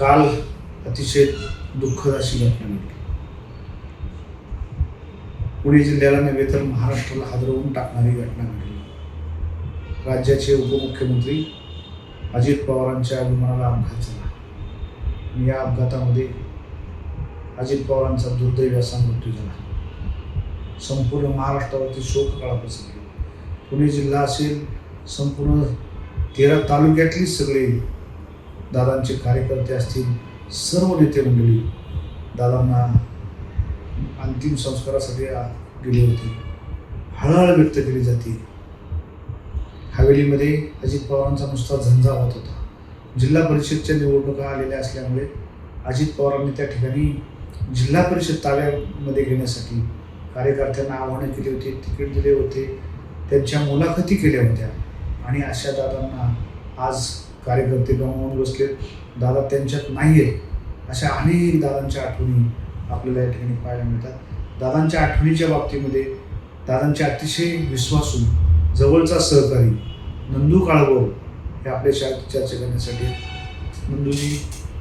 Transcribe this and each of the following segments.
काल अतिशय दुःखद अशी घटना घडली. पुणे जिल्ह्याला नव्हे तर महाराष्ट्राला हादरवून टाकणारी घटना घडली. राज्याचे उपमुख्यमंत्री अजित पवारांच्या विमानाला अपघात झाला. आणि या अपघातामध्ये अजित पवारांचा दुर्दैवी असा मृत्यू झाला. संपूर्ण महाराष्ट्रावरती शोक काळा पसरली. पुणे जिल्हा असेल संपूर्ण तेरा तालुक्यातली सगळे दादांचे कार्यकर्ते असतील सर्व नेते मंडळी दादांना अंतिम संस्कारासाठी आ- गेले होते. हळहळ व्यक्त केली जाते. हवेलीमध्ये अजित पवारांचा नुसता झंझावात होता जिल्हा परिषदच्या निवडणुका आलेल्या असल्यामुळे अजित पवारांनी त्या ठिकाणी जिल्हा परिषद ताब्यामध्ये घेण्यासाठी कार्यकर्त्यांना आव्हानं केली होती तिकीट दिले होते त्यांच्या मुलाखती केल्या होत्या. आणि अशा दादांना आज कार्यकर्ते गमावून बसले दादा त्यांच्यात नाही आहेत अशा अनेक दादांच्या आठवणी आपल्याला या ठिकाणी पाहायला मिळतात. दादांच्या आठवणीच्या बाबतीमध्ये दादांचे अतिशय विश्वासू जवळचा सहकारी नंदू काळगोर हे आपल्याशी चर्चा करण्यासाठी नंदूजी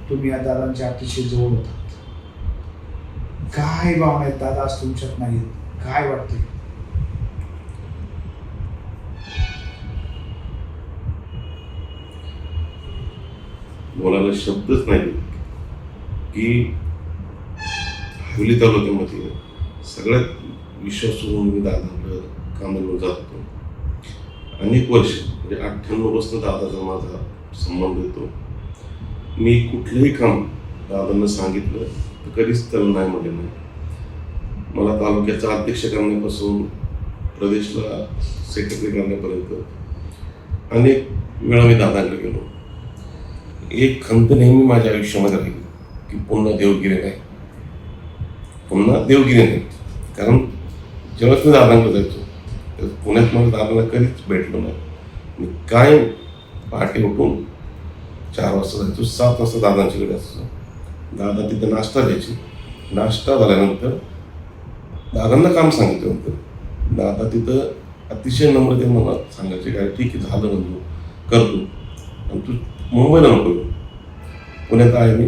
तुम्ही या दादांच्या अतिशय जवळ होता. काय भावना आहेत? दादा आज तुमच्यात नाही काय वाटते बोलायला शब्दच नाही. की हवेली तालुक्यामध्ये सगळ्यात विश्वास म्हणून मी दादांकडं कामाला जात होतो. अनेक वर्ष म्हणजे अठ्ठ्याण्णवपासून दादाचा माझा संबंध येतो. मी कुठलंही काम दादांना सांगितलं तर कधीच त्याला नाही म्हटले नाही. मला तालुक्याचा अध्यक्ष करण्यापासून प्रदेशला सेक्रेटरी करण्यापर्यंत अनेक वेळा मी दादांकडे गेलो. एक खंत नेहमी माझ्या आयुष्यामध्ये राहील की पुन्हा देवगिरी नाही. पुन्हा देवगिरी नाही. कारण जेव्हा मी दादांकडे जायचो तर पुण्यात मला दादांना कधीच भेटलो नाही. मी काय पहाटे उठून चार वाजता जायचो सात वाजता दादांच्याकडे असतो दादा तिथे नाश्ता द्यायची. नाश्ता झाल्यानंतर दादांना काम सांगितलं होतं. दादा तिथं अतिशय नम्रते मला सांगायचे काय ठीक आहे झालं म्हणतो करतो. आणि तू मुंबईला नको. पुण्यात आहे मी.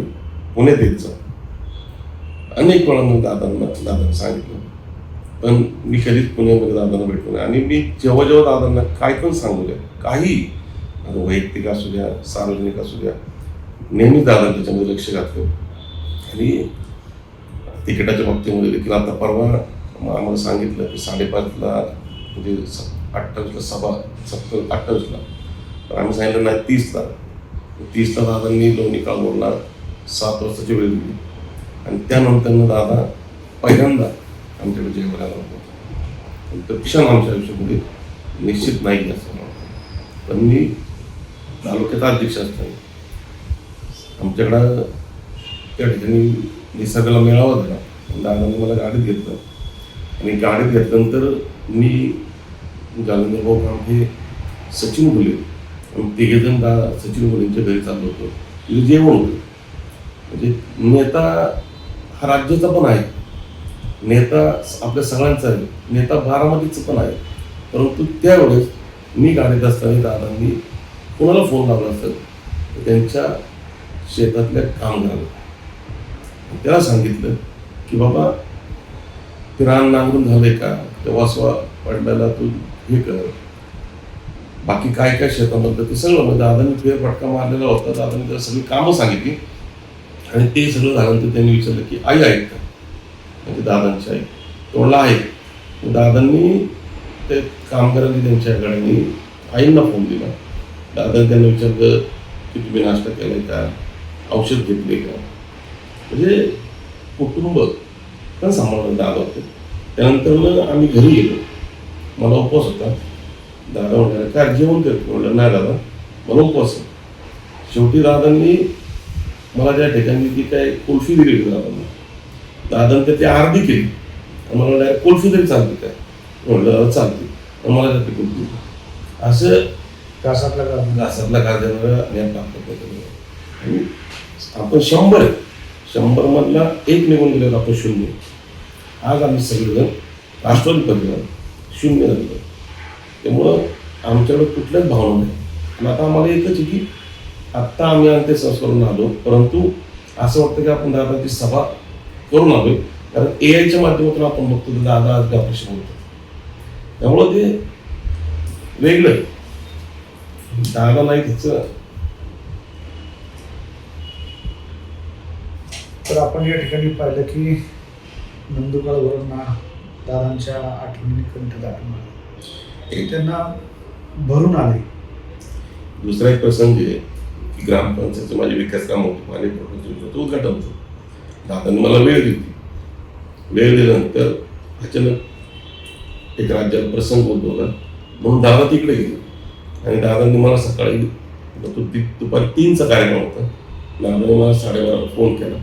पुण्यात येत जा अनेक वेळा मी दादांना दादांना सांगितलं. पण मी कधीच पुण्यामध्ये दादांना भेटलो नाही. आणि मी जेव्हा जेव्हा दादांना काय पण सांगू द्या काही वैयक्तिक असू द्या सार्वजनिक असू द्या नेहमी दादा त्याच्यामध्ये लक्ष घातलं. आणि तिकिटाच्या बाबतीमध्ये देखील आता परवा आम्हाला सांगितलं की साडेपाचला म्हणजे स- अठ्ठावीसला सभा सत्तर अठ्ठावीसला. तर आम्ही सांगितलं नाही तीसला. तीसला दादांनी लोणी काळमोडला सात वाजताची वेळ दिली आणि त्यानंतरनं दादा पहिल्यांदा आमच्याकडे जेवायला आला होता तर क्षण आमच्या आयुष्यामध्ये निश्चित नाही असं पण मी तालुक्याचा अध्यक्ष असताना आमच्याकडं त्या ठिकाणी निसर्गाला मेळावा झाला. दादाने मला गाडीत घेतलं. आणि गाडीत घेतल्यानंतर मी जालंधर भाऊ हे सचिन बोलले तिघेजण दा सचिन मुलींच्या घरी चाललो होतो. तिथे जेवण होतं. म्हणजे नेता हा राज्याचा पण आहे. नेता आपल्या सगळ्यांचा आहे. नेता बारामतीचं पण आहे. परंतु त्यावेळेस मी गाडीत असताना दादांनी कोणाला फोन लावला असत त्यांच्या शेतातल्या कामगाराला. त्याला सांगितलं की बाबा ते रान नांगरून झालंय का? त्या वासवा पडल्याला तू हे कर. बाकी काय काय शेतामधलं ते सगळं म्हणजे दादांनी फेर फटका मारलेला होता दादांनी त्याला सगळी कामं सांगितली. आणि ते सगळं झाल्यानंतर त्यांनी विचारलं की आई आहेत का? म्हणजे दादांची आई. तोडला आहे दादांनी ते कामगारांनी त्यांच्या गाड्यांनी आईंना फोन दिला. दादांनी त्यांना विचारलं की तुम्ही नाश्ता केलाय का? औषध घेतले का? म्हणजे कुटुंब पण सांभाळून दादा होते. त्यानंतर मग आम्ही घरी गेलो. मला उपवास होता. दादा म्हणाले काय जेवण करतो म्हटलं नाही दादा मला उपवास शेवटी दादांनी मला त्या ठिकाणी ती काय कुल्फी दिली दादांना दादांनी ती अर्धी केली. मला डायरेक्ट कुल्फी तरी चालते काय म्हटलं दादा चालते. मला त्यात कुल्फी दिली. असं घासातला घासातला कारखाना प्राप्त आणि आपण शंभर आहे. शंभर मधला एक निघून गेलेलो आपण शून्य. आज आम्ही सगळेजण राष्ट्रवादी परिवार शून्य झालो त्यामुळं आमच्याकडे कुठल्याच भावना नाही. आणि आता आम्हाला एकच आहे की आत्ता आम्ही अंत्यसंस्करून आलो परंतु असं वाटतं की आपण दादाची सभा करून आलोय कारण ए आयच्या माध्यमातून आपण बघतो तर दादा आज डॉक्टरशी बोलतो त्यामुळं ते वेगळं आहे. दादा नाही तिचं तर आपण या ठिकाणी पाहिलं की नंदुरबारवरून दादांच्या आठवणी कंठ दाटून आलं. ते त्यांना भरून आले. दुसरा एक प्रसंग आहे की ग्रामपंचायतचं माझे विकास काम होतं पाणी पुरवठ्याचं योजनेचं उद्घाटन होतं. दादांनी मला वेळ दिली. वेळ दिल्यानंतर अचानक एक राज्याला प्रसंग उद्भवला. म्हणून दादा तिकडे गेले. आणि दादांनी मला सकाळी तो दुपारी तीनचा कार्यक्रम होता. दादाने मला साडेबाराला फोन केला.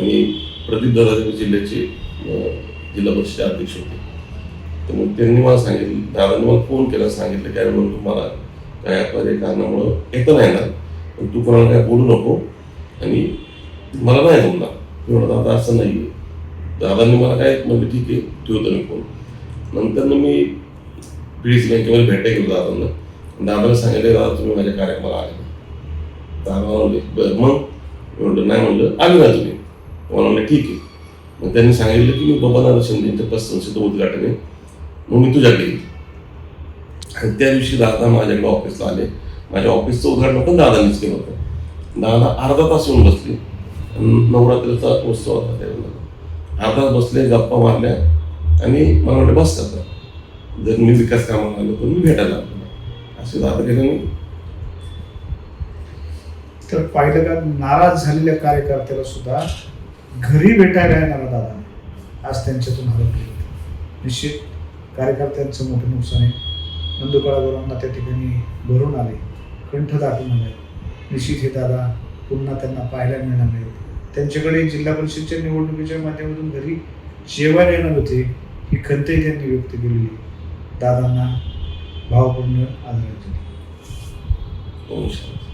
आणि प्रदीप दादा जिल्ह्याचे जिल्हा परिषद अध्यक्ष होते. तर मग त्यांनी मला सांगितलं दादांनी मला फोन केला सांगितलं की अरे म्हणून तुम्हाला काय आपल्या कारणामुळं येतं नाही ना पण तू कोणाला काय बोलू नको आणि मला नाही जमणार. मी म्हणत दादा असं नाही आहे दादांनी मला काय म्हणजे ठीक आहे ठेवतो मी फोन नंतर मी पी डी सी बँकेमध्ये भेटायला गेलो दादांना. दादाला सांगितलं दादा तुम्ही माझ्या कार्यक्रमाला आले दादा म्हणले बरं मग? मी म्हणलं नाही म्हणलं आले ना तुम्ही. मला म्हणलं ठीक आहे. मग त्यांनी सांगितलं की मी बबनदादा शिंदेच्या पतसंस्थेचं उद्घाटन आहे. मग मी तुझ्याकडे येईल आणि त्या दिवशी दादा माझ्याकडे ऑफिसला आले. माझ्या ऑफिसचं उद्घाटन पण दादानीच केलं होतं. दादा अर्धा तास येऊन बसले. नवरात्रीचा उत्सव होता त्यावेळेला. अर्धा बसले गप्पा मारल्या आणि मला म्हटलं बस आता. जर मी विकास कामाला आलो तर मी भेटायला आलो असे दादा केलं मी तर पाहिलं का नाराज झालेल्या कार्यकर्त्याला सुद्धा घरी भेटायला येणार दादा आज त्यांच्यातून हरपले निश्चित कार्यकर्त्यांचं मोठं नुकसान आहे. नंदुकाळाबरोबांना त्या ठिकाणी भरून आले. कंठ दाटून आले. निश्चित हे दादा पुन्हा त्यांना पाहायला मिळणार नाही त्यांच्याकडे जिल्हा परिषदच्या निवडणुकीच्या माध्यमातून घरी जेवण येणार होते ही खंतही त्यांनी व्यक्त केलेली. दादांना भावपूर्ण आदरांजली. ओम शांती.